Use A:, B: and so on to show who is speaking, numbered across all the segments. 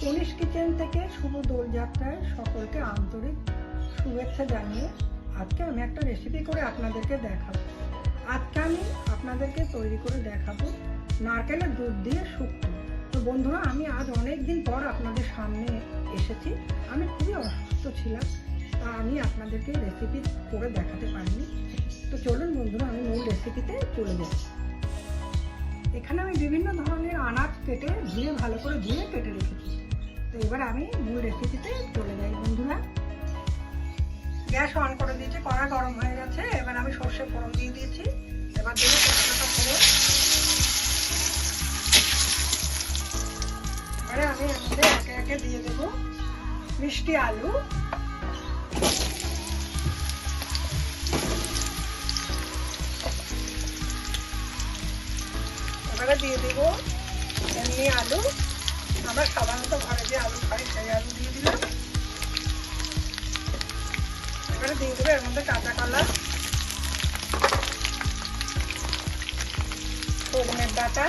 A: সুনিশ kitchen থেকে শুভ দোলযাত্রায় সকলকে আন্তরিক শুভেচ্ছা জানিয়ে আজকে আমি একটা রেসিপি করে আপনাদেরকে দেখাবো। আজকে আমি আপনাদেরকে তৈরি করে দেখাবো নারকেলের দুধ দিয়ে শুক্তো। তো বন্ধুরা, আমি আজ অনেক দিন পর আপনাদের সামনে এসেছি। আমি খুবই অসুস্থ ছিলাম, তা আমি আপনাদেরকে রেসিপি করে দেখাতে পারিনি। তো চলুন বন্ধুরা, আমি মূল রেসিপিতে চলে যাই। এখানে আমি বিভিন্ন ধরনের আনাজ কেটে ধুয়ে ভালো করে ধুয়ে কেটে রেখেছি। তো এবার আমি মূল রেসিপিতে চলে যাই, বন্ধুরা। গ্যাস অন করে দিয়েছি, কড়া গরম হয়ে গেছে। এবার আমি সর্ষে ফোড়ন দিয়ে দিয়েছি। এবার দেবো তেজপাতা ফোড়ন। এবারে আমি মধ্যে একে একে দিয়ে দেবো মিষ্টি আলু। এবারে দিয়ে দেবো এমনি আলু। আমরা সাধারণত ঘরে যে আলু খাই, সেই আলু দিয়ে দিলাম এবারে দিয়ে দেবে এর মধ্যে কাঁচা কলা সজনের ডাটা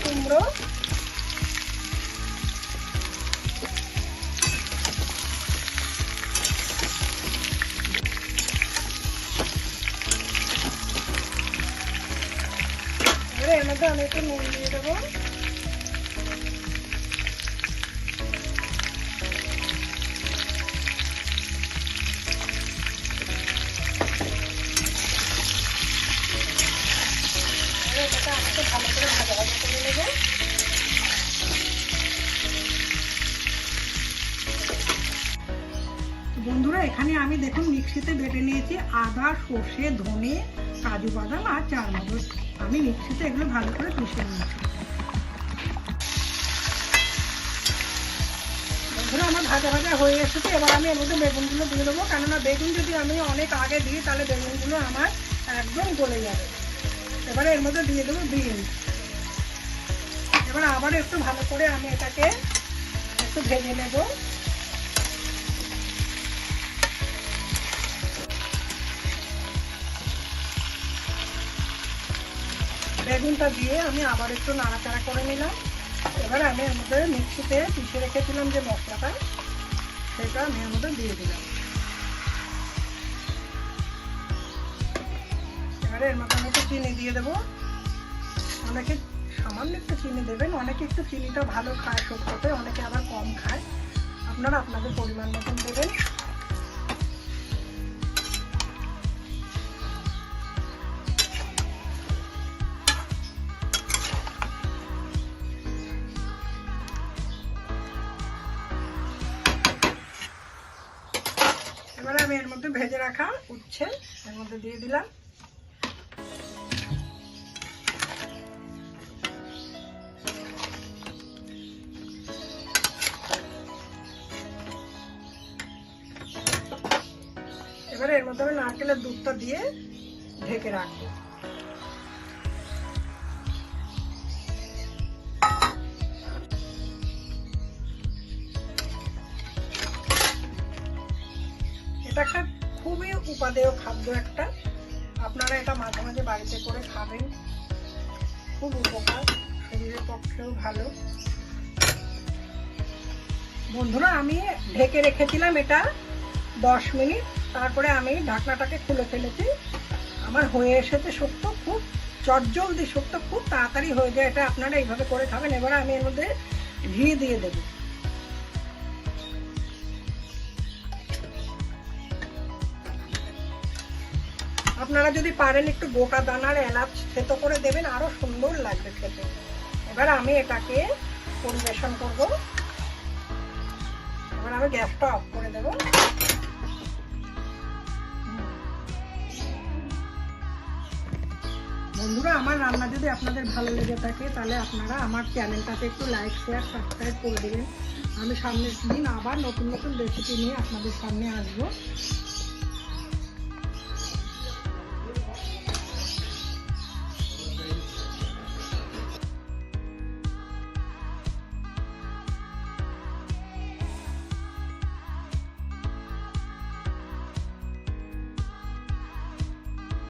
A: কুমড়ো এর মধ্যে আমি একটু দেবো। এখানে আমি দেখুন মিক্সিতে বেটে নিয়েছি আদা, সর্ষে, ধনে, কাজু বাদাম আর চারমগজ আমি মিক্সিতে এগুলো ভালো করে পিষে নিয়েছি। আমার ভাজা ভাজা হয়ে এসেছে। এবার আমি এর মধ্যে বেগুনগুলো দিয়ে দেবো। কেননা বেগুন যদি আমি অনেক আগে দিই, তাহলে বেগুনগুলো আমার একদম গলে যাবে। এবারে এর মধ্যে দিয়ে দেবো বিন। এবার আবার একটু ভালো করে আমি এটাকে একটু ভেজে নেব। বেগুনটা দিয়ে আমি আবার একটু নাড়াচাড়া করে নিলাম। এবার আমি মধ্যে মিক্সিতে পিষে রেখেছিলাম যে মশলাটা, সেটা আমি মধ্যে দিয়ে দিলাম। এবারে এর মধ্যে আমি একটু চিনি দিয়ে দেবো। অনেকে সামান্য একটু চিনি দেবেন, অনেকে একটু চিনিটা ভালো খায় শুক্তোতে অনেকে আবার কম খায়। আপনারা আপনাদের পরিমাণ মতন দেবেন। এবারে আমি এর মধ্যে ভেজে রাখা উচ্ছে এর মধ্যে দিয়ে দিলাম। এবারে এর মধ্যে আমি নারকেলের দুধটা দিয়ে ঢেকে রাখব। এটা একটা খুবই উপাদেয় খাদ্য একটা। আপনারা এটা মাঝে মাঝে বাড়িতে করে খাবেন। খুব উপকার, শরীরের পক্ষেও ভালো। বন্ধুরা, আমি ঢেকে রেখেছিলাম এটা দশ মিনিট। তারপরে আমি ঢাকনাটাকে খুলে ফেলেছি। আমার হয়ে এসেছে শুক্তো খুব, চটজলদি শুক্তো খুব তাড়াতাড়ি হয়ে যায়। এটা আপনারা এইভাবে করে খাবেন। এবার আমি এর মধ্যে ঘি দিয়ে দেবো। আপনারা যদি পারেন একটু গোটা দানার এলাচ থেতো করে দেবেন, আরও সুন্দর লাগবে খেতে। এবার আমি এটাকে পরিবেশন করব। এবার আমি গ্যাসটা অফ করে দেব। বন্ধুরা, আমার রান্না যদি আপনাদের ভালো লেগে থাকে, তাহলে আপনারা আমার চ্যানেলটাতে একটু লাইক, শেয়ার, সাবস্ক্রাইব করে দেবেন। আমি সামনের দিন আবার নতুন নতুন রেসিপি নিয়ে আপনাদের সামনে আসব।